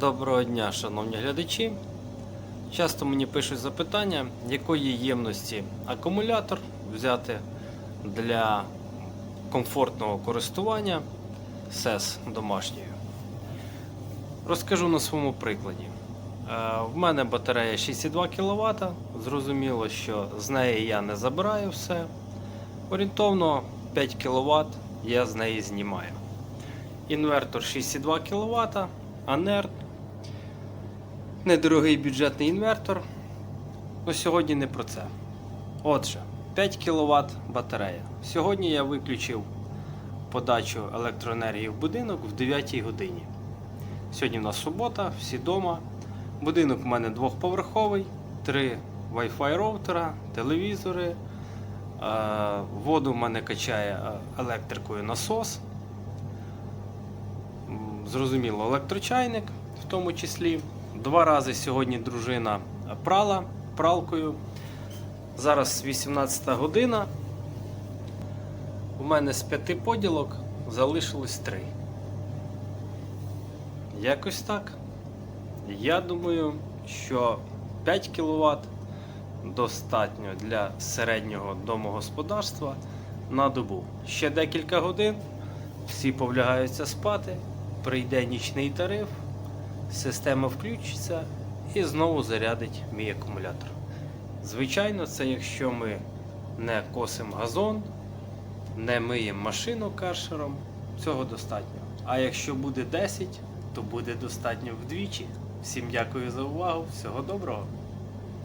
Доброго дня, шановні глядачі. Часто мені пишуть запитання, якої ємності акумулятор взяти для комфортного користування СЕС домашньою. Розкажу на своєму прикладі. Е, В мене батарея 6,2 кВт. Зрозуміло, що з неї я не забираю все. Орієнтовно 5 кВт я з неї знімаю. Інвертор 6,2 кВт, Анерт. Недорогий бюджетний інвертор. Ну, сьогодні не про це. Отже, 5 кВт батарея. Сьогодні я виключив подачу електроенергії в будинок в 9 годині. Сьогодні в нас субота, всі вдома. Будинок у мене двохповерховий, три Wi-Fi роутера, телевізори. Е, Воду в мене качає е, електрикою насос. Зрозуміло, електрочайник в тому числі. Два рази сьогодні дружина прала пралкою. Зараз 18 година. У мене з п'яти поділок залишилось три. Якось так. Я думаю, що 5 кВт достатньо для середнього домогосподарства на добу. Ще декілька годин, всі повлягаються спати, прийде нічний тариф, система включиться і знову зарядить мій акумулятор. Звичайно, це якщо ми не косимо газон, не миємо машину каршером, цього достатньо. А якщо буде 10, то буде достатньо вдвічі. Всім дякую за увагу, всього доброго!